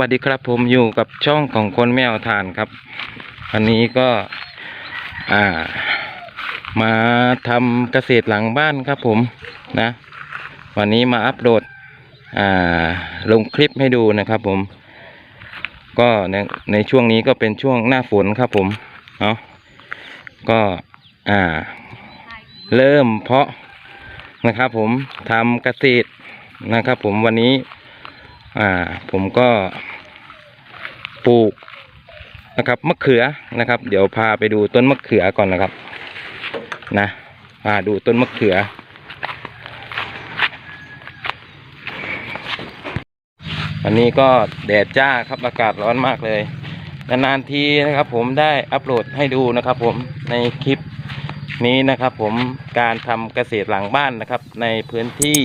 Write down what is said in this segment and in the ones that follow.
วัสดีครับผมอยู่กับช่องของคนแมวทานครับวันนี้ก็อ่า มาทำเกษตรหลังบ้านครับผมนะ วันนี้มาอัปโหลดอ่าลงคลิปให้ดูนะครับผม ก็ในในช่วงนี้ก็เป็นช่วงหน้าฝนครับผมเนาะก็อ่า เริ่มเพาะนะครับผมทำเกษตรนะครับผมวันนี้ อ่า ผมก็ปลูกนะครับมะเขือนะครับ เดี๋ยวพาไปดูต้นมะเขือก่อนนะครับ นะพาดูต้นมะเขือ วันนี้ก็แดดจ้าครับอากาศร้อนมากเลยนานๆทีนะครับ ผมได้อัปโหลดให้ดูนะครับ ผมในคลิปนี้นะครับ ผมการทำเกษตรหลังบ้านนะครับ ในพื้นที่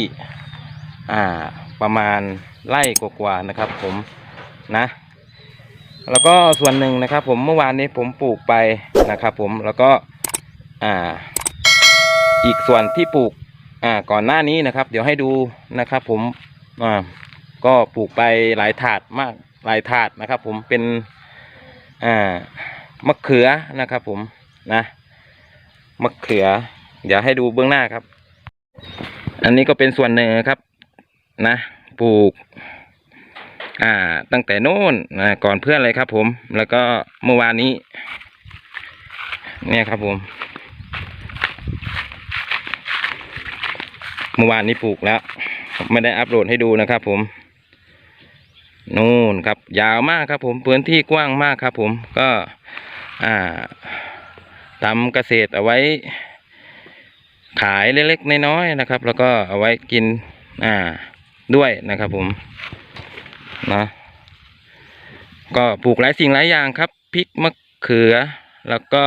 อ่าประมาณ ไร่กว่าๆนะครับ ผมนะ แล้วก็ส่วนหนึ่งนะครับ ผมเมื่อวานนี้ผมปลูกไปนะครับ ผมแล้วก็อ่า อีกส่วนที่ปลูกอ่าก่อนหน้านี้นะครับ เดี๋ยวให้ดูนะครับ ผมอ่าก็ปลูกไปหลายถาดมากหลายถาดนะครับ ผมเป็นอ่ามะเขือนะครับ ผมนะมะเขือ เดี๋ยวให้ดูเบื้องหน้าครับ อันนี้ก็เป็นส่วนหนึ่งครับนะ ปลูก อ่า ตั้งแต่โน่นนะก่อนเพื่อนเลยครับ ผม แล้วก็เมื่อวานนี้ เนี่ยครับผม เมื่อวานนี้ปลูกแล้วไม่ได้อัปโหลดให้ดูนะครับ ผมนู่นครับ ยาวมากครับ ผมพื้นที่กว้างมากครับ ผมก็อ่าทำเกษตรเอาไว้ ขายเล็กๆน้อยๆนะครับ แล้วก็เอาไว้กิน อ่า ด้วยนะครับผมนะก็ปลูกหลายสิ่งหลายอย่างครับพริกมะเขือแล้วก็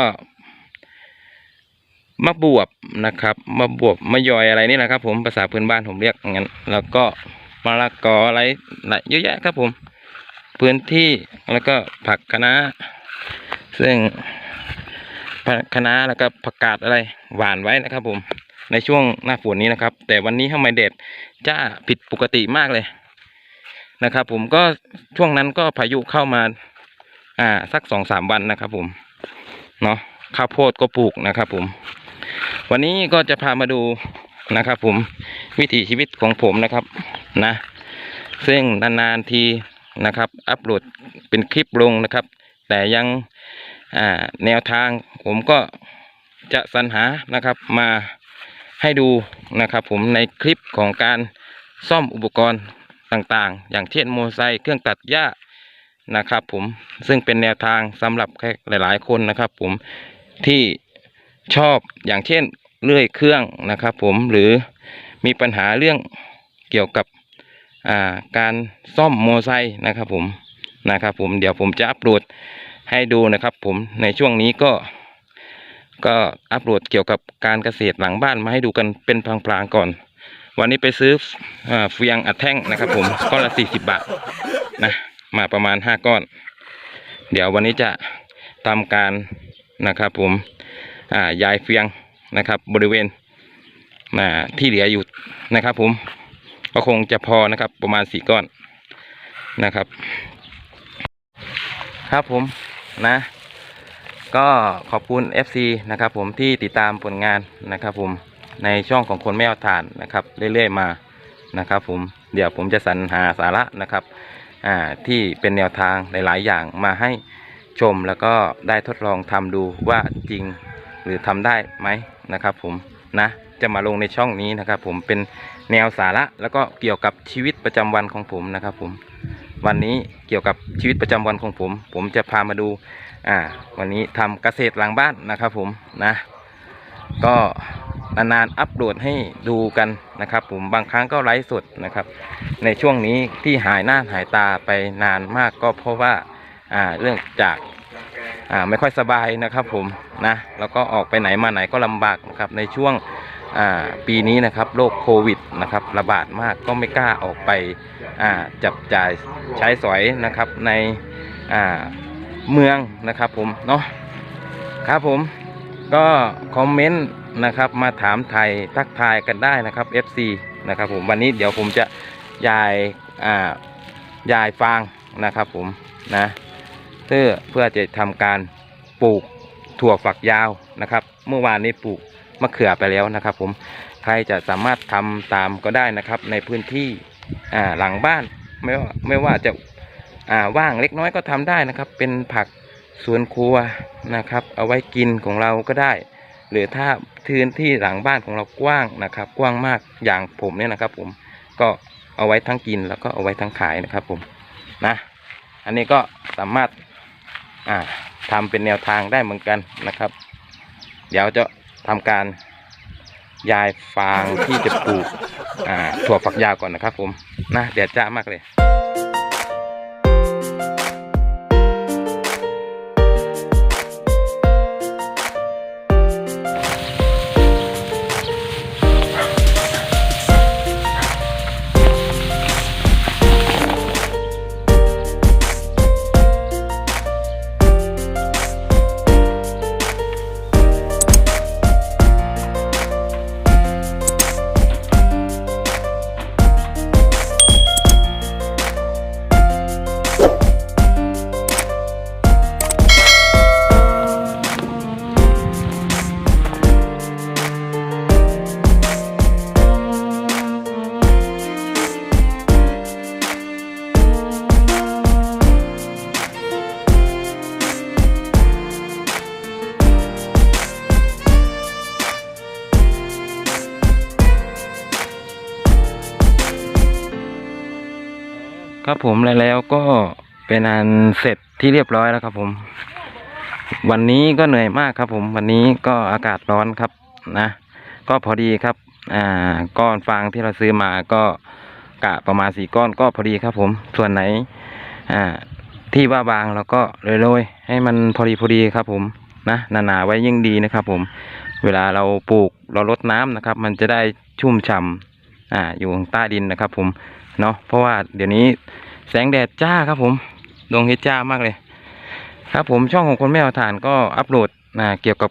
มะบวบนะครับมะบวบมะยอยอะไรนี่แหละครับ ผมภาษาพื้นบ้านผมเรียกงั้น แล้วก็มะละกออะไรหลายเยอะแยะครับผม พื้นที่แล้วก็ผักคะน้าซึ่งผักคะน้าแล้วก็ผักกาดอะไรหวานไว้นะครับผม ในช่วงหน้าฝนนี้นะครับ แต่วันนี้ทำไมเด็ดจ้าผิดปกติมากเลยนะครับ ผมก็ช่วงนั้นก็พายุเข้ามา อ่า สักสองสามวันนะครับ ผมเนาะข้าวโพดก็ปลูกนะครับ ผม วันนี้ก็จะพามาดูนะครับ ผมวิถีชีวิตของผมนะครับนะ ซึ่งนานๆทีนะครับ อัปโหลดเป็นคลิปลงนะครับ แต่ยังอ่าแนวทางผมก็จะสรรหานะครับมา ให้ดูนะครับผมในคลิปของการซ่อมอุปกรณ์ต่างๆ อย่างเช่นโมไซค์เครื่องตัดหญ้านะครับผมซึ่งเป็นแนวทางสำหรับใครหลายๆ คนนะครับผมที่ชอบอย่างเช่นเลื่อยเครื่องนะครับผมหรือมีปัญหาเรื่องเกี่ยวกับาการซ่อมโมไซค์นะครับผมนะครับผมเดี๋ยวผมจะอัปโหลดให้ดูนะครับผมในช่วงนี้ก็ ก็อัปโหลดเกี่ยวกับการเกษตรหลังบ้านมาให้ดูกันเป็นพลางๆก่อน วันนี้ไปซื้อเฟียงอัดแท่งนะครับ ผมก้อนละสี่สิบบาทนะมาประมาณห้าก้อน เดี๋ยววันนี้จะทำการนะครับผมอ่ายเฟียงนะครับ บริเวณอ่าที่เหลืออยู่นะครับ ผมก็คงจะพอนะครับประมาณสี่ก้อนนะครับ ครับผมนะ ก็ขอบคุณ FC นะครับผมที่ติดตามผลงานนะครับผมในช่องของคนไม่เอาถ่านนะครับเรื่อยๆมานะครับผมเดี๋ยวผมจะสรรหาสาระนะครับอ่าที่เป็นแนวทางหลาย ๆ อย่างมาให้ชมแล้วก็ได้ทดลองทำดูว่าจริงหรือทำได้ไหมนะครับผมนะจะมาลงในช่องนี้นะครับผมเป็นแนวสาระแล้วก็เกี่ยวกับชีวิตประจำวันของผมนะครับผมวันนี้เกี่ยวกับชีวิตประจำวันของผม ผมจะพามาดู อ่า วันนี้ทำเกษตรหลังบ้านนะครับผมนะ ก็นานๆอัปโหลดให้ดูกันนะครับ ผมบางครั้งก็ไลฟ์สดนะครับ ในช่วงนี้ที่หายหน้าหายตาไปนานมากก็เพราะว่าอ่าเรื่องจากอ่าไม่ค่อยสบายนะครับ ผมนะแล้วก็ออกไปไหนมาไหนก็ลำบากนะครับในช่วงอ่าปีนี้นะครับโรคโควิดนะครับระบาดมากก็ไม่กล้าออกไปอ่าจับจ่ายใช้สอยนะครับในอ่า เมืองนะครับผมเนาะครับผมก็คอมเมนต์นะครับมาถามไทยทักทายกันได้นะครับ FC นะครับผมวันนี้เดี๋ยวผมจะยายอ่ายายฟางนะครับผมนะเพื่อเพื่อจะทำการปลูกถั่วฝักยาวนะครับ เมื่อวานนี้ปลูกมะเขือไปแล้วนะครับ ผมใครจะสามารถทำตามก็ได้นะครับในพื้นที่อ่าหลังบ้านไม่ว่าไม่ว่าจะ อ่าว่างเล็กน้อยก็ทำได้นะครับ เป็นผักสวนครัวนะครับ เอาไว้กินของเราก็ได้ หรือถ้าพื้นที่หลังบ้านของเรากว้างนะครับ กว้างมากอย่างผมเนี่ยนะครับ ผมก็เอาไว้ทั้งกินแล้วก็เอาไว้ทั้งขายนะครับ ผมนะ อันนี้ก็สามารถอ่าทำเป็นแนวทางได้เหมือนกันนะครับ เดี๋ยวจะทำการย้ายฟางที่จะปลูกอ่าถั่วฝักยาวก่อนนะครับ ผมนะเดี๋ยวจ้ามากเลย ครับผมแล้วแล้วก็เป็นอันเสร็จที่เรียบร้อยแล้วครับผม วันนี้ก็เหนื่อยมากครับผม วันนี้ก็อากาศร้อนครับนะ ก็พอดีครับ อ่าก้อนฟางที่เราซื้อมาก็กะประมาณสี่ก้อนก็พอดีครับผม ส่วนไหน อ่า ที่ว่าบางเราก็โรยๆให้มันพอดีพอดีครับผมนะหนาๆไว้ยิ่งดีนะครับ ผม เวลาเราปลูกเราลดน้ำนะครับ มันจะได้ชุ่มฉ่ำอ่าอยู่ข้างใต้ดินนะครับ ผม เนาะเพราะว่าเดี๋ยวนี้แสงแดดจ้าครับผมดวงเฮจ้ามากเลย ครับผมช่องของคนไม่เอาถ่านก็อัปโหลดนะเกี่ยวกับ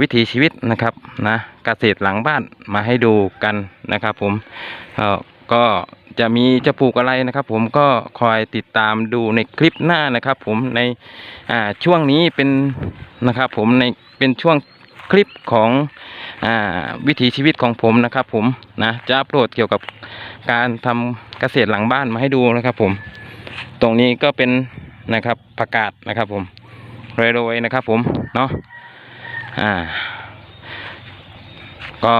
วิถีชีวิตนะครับนะเกษตรหลังบ้านมาให้ดูกันนะครับผมก็จะมีจะปลูกอะไรนะครับ ผมก็คอยติดตามดูในคลิปหน้านะครับ ผมในช่วงนี้เป็นนะครับ ผมในเป็นช่วง คลิปของอวิถีชีวิตของผมนะครับ ผมนะจะอัปโหลดเกี่ยวกับการทำเกษตรหลังบ้านมาให้ดูนะครับ ผม ตรงนี้ก็เป็นนะครับผักกาดนะครับ ผมโรยๆนะครับ ผมเนาะอ่า ก็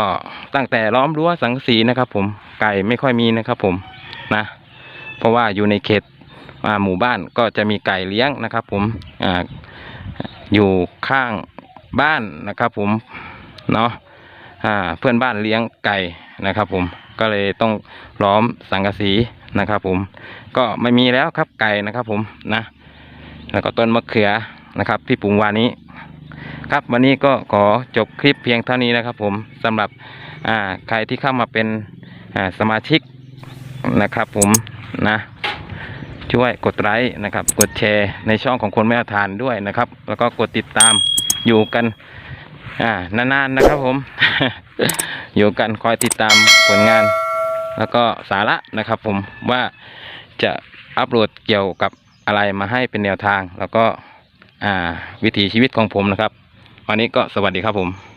ตั้งแต่ล้อมรั้วสังสีนะครับ ผมไก่ไม่ค่อยมีนะครับ ผมนะ เพราะว่าอยู่ในเขตหมู่บ้านก็จะมีไก่เลี้ยงนะครับ ผมออยู่ข้าง บ้านนะครับ ผมเนาะอ่าเพื่อนบ้านเลี้ยงไก่นะครับ ผมก็เลยต้องล้อมสังกะสีนะครับ ผมก็ไม่มีแล้วครับไก่นะครับ ผมนะ แล้วก็ต้นมะเขือนะครับ ที่ปลูกวานนี้ ครับวันนี้ก็ขอจบคลิปเพียงเท่านี้นะครับ ผมสำหรับอ่าใครที่เข้ามาเป็นอ่าสมาชิกนะครับ ผมนะช่วยกดไลค์นะครับ กดแชร์ในช่องของคนไม่เอาทานด้วยนะครับ แล้วก็กดติดตาม อยู่กันอ่านานๆนะครับผม อยู่กันคอยติดตามผลงาน แล้วก็สาระนะครับผมว่าจะอัปโหลดเกี่ยวกับอะไรมาให้เป็นแนวทาง แล้วก็อ่าวิถีชีวิตของผมนะครับ วันนี้ก็สวัสดีครับผม